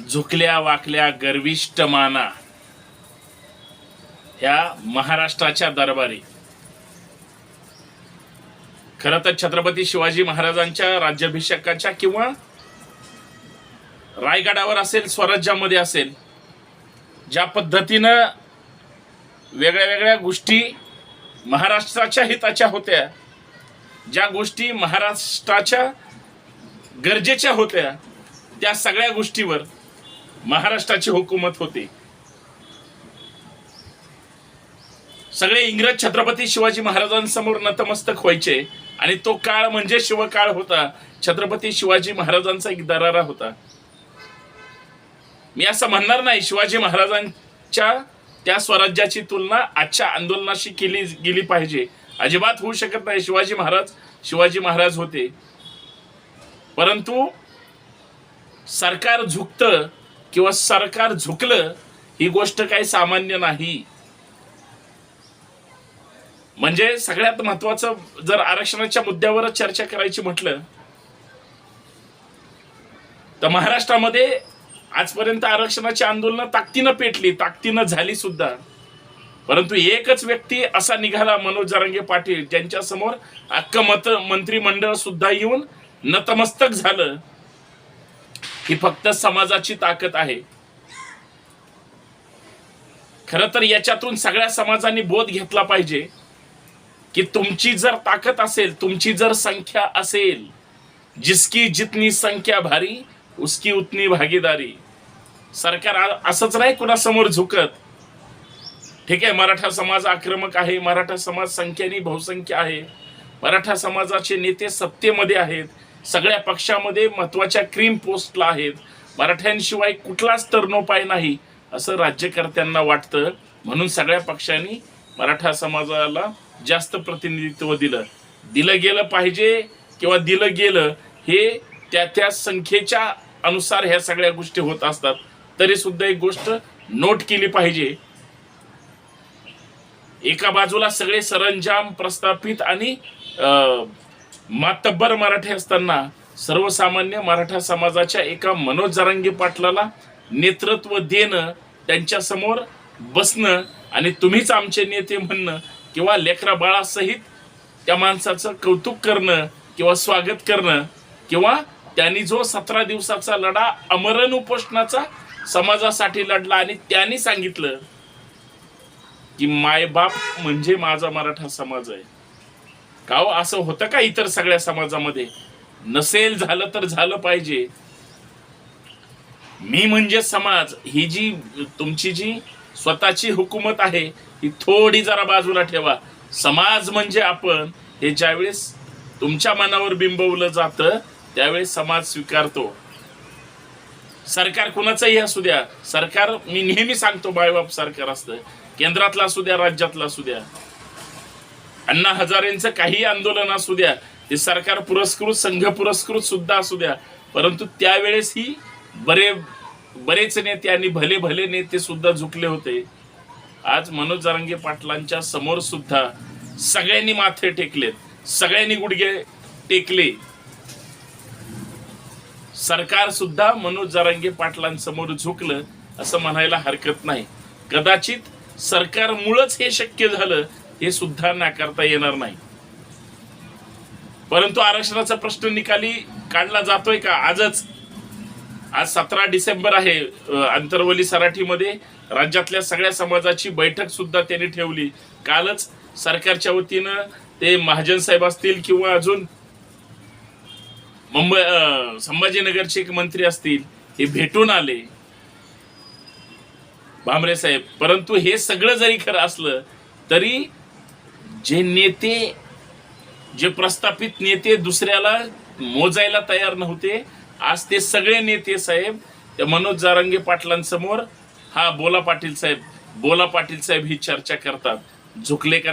झुकल्या वाकल्या गर्विष्ट माना. ह्या महाराष्ट्राच्या दरबारी. खरं तर छत्रपती शिवाजी महाराजांच्या राज्याभिषेकाच्या किंवा रायगडावर असेल स्वराज्यामध्ये असेल ज्या पद्धतीनं वेगळ्या वेगळ्या गोष्टी महाराष्ट्राच्या हिताच्या होत्या ज्या गोष्टी महाराष्ट्राच्या गरजेच्या होत्या त्या सगळ्या गोष्टीवर महाराष्ट्राची हुकूमत होती. सगळे इंग्रज छत्रपती शिवाजी महाराजांसमोर नतमस्तक व्हायचे आणि तो काळ म्हणजे शिवकाळ होता. छत्रपती शिवाजी महाराजांचा एक दरारा होता. मी असं म्हणणार नाही शिवाजी महाराजांच्या त्या स्वराज्याची तुलना आजच्या आंदोलनाशी केली गेली पाहिजे. अजिबात होऊ शकत नाही शिवाजी महाराज शिवाजी महाराज होते. परंतु सरकार झुकतं किंवा सरकार झुकलं ही गोष्ट काही सामान्य नाही. म्हणजे सगळ्यात महत्वाचं जर आरक्षणाच्या मुद्द्यावरच चर्चा करायची म्हटलं तर महाराष्ट्रामध्ये आजपर्यंत आरक्षणाची आंदोलनं ताकदीनं पेटली ताकदीनं झाली सुद्धा. परंतु एकच व्यक्ती असा निघाला मनोज जरंगे पाटील ज्यांच्या समोर अख्ख मत मंत्रिमंडळ सुद्धा येऊन नतमस्तक झालं. ही फक्त समाजाची ताकद आहे. खर तर याच्यातून सगळ्या समाजाने बोध घेतला पाहिजे की तुमची जर ताकद असेल तुमची जर संख्या असेल जिसकी जितनी संख्या भारी उसकी उतनी भागीदारी. सरकार असंच नाही कुणासमोर झुकत. ठीक आहे मराठा समाज आक्रमक आहे मराठा समाज संख्येने बहुसंख्य आहे. मराठा समाजाचे नेते सत्तेमध्ये आहेत. सगळ्या पक्षामध्ये महत्त्वाच्या क्रीम पोस्टला आहेत. मराठ्यांशिवाय कुठलाच तरणोपाय नाही असं राज्यकर्त्यांना वाटतं. म्हणून सगळ्या पक्षांनी मराठा समाजाला जास्त प्रतिनिधित्व दिलं. दिलं गेलं पाहिजे किंवा दिलं गेलं हे त्या त्या संख्येच्या अनुसार ह्या सगळ्या गोष्टी होत असतात. तरी सुद्धा एक गोष्ट नोट केली पाहिजे. एका बाजूला सगळे सरंजाम प्रस्थापित आणि अं, मातब्बर मराठी असताना सर्वसामान्य मराठा समाजाच्या एका मनोज जरांगे पाटलाला नेतृत्व देणं त्यांच्यासमोर बसणं आणि तुम्हीच आमचे नेते म्हणणं किंवा लेकरा बाळासहित त्या माणसाचं कौतुक करणं किंवा स्वागत करणं किंवा त्यांनी जो सतरा दिवसाचा लढा अमरण उपोषणाचा समाजासाठी लढला आणि त्यांनी सांगितलं की मायबाप म्हणजे माझा मराठा समाज आहे. का हो असं होतं का इतर सगळ्या समाजामध्ये? नसेल झालं तर झालं पाहिजे. मी म्हणजे समाज ही जी तुमची जी स्वतःची हुकूमत आहे ही थोडी जरा बाजूला ठेवा. समाज म्हणजे आपण हे ज्यावेळेस तुमच्या मनावर बिंबवलं जातं त्यावेळेस समाज स्वीकारतो. सरकार कुणाचंही असू द्या सरकार मी नेहमी सांगतो बायबाप सरकार असतं. केंद्रातला असू द्या राज्यातला असू द्या. अण्णा हजारेंचं काही आंदोलन असू द्या ते सरकार पुरस्कृत संघ पुरस्कृत सुद्धा असू द्या परंतु त्यावेळेस ही बरे बरेच नेते आणि भले भले नेते सुद्धा झुकले होते. आज मनोज जारंगे पाटलांच्या समोर सुद्धा सगळ्यांनी माथे टेकलेत सगळ्यांनी गुडघे टेकले. सरकार सुद्धा मनोज जरांगे पाटलांसमोर झुकलं असं म्हणायला हरकत नाही. कदाचित सरकारमुळंच हे शक्य झालं हे सुद्धा नाकारता येणार नाही. परंतु आरक्षणाचा प्रश्न निकाली काढला जातोय का? आजच आज सतरा डिसेंबर आहे आंतरवली सराठीमध्ये. राज्यातल्या सगळ्या समाजाची बैठक सुद्धा त्यांनी ठेवली. कालच सरकारच्या वतीनं ते महाजन साहेब असतील किंवा अजून मुंबई संभाजीनगरचे एक मंत्री असतील हे भेटून आले. भामरे साहेब परंतु हे सगळं जरी खरं असलं तरी जे नेते जे प्रस्थापित नेते दुसऱ्याला मोजायला तयार नव्हते आज ते सगळे नेते साहेब त्या मनोज जारंगे पाटलांसमोर हा बोला पाटील साहेब बोला पाटील साहेब ही चर्चा करतात. झुकले का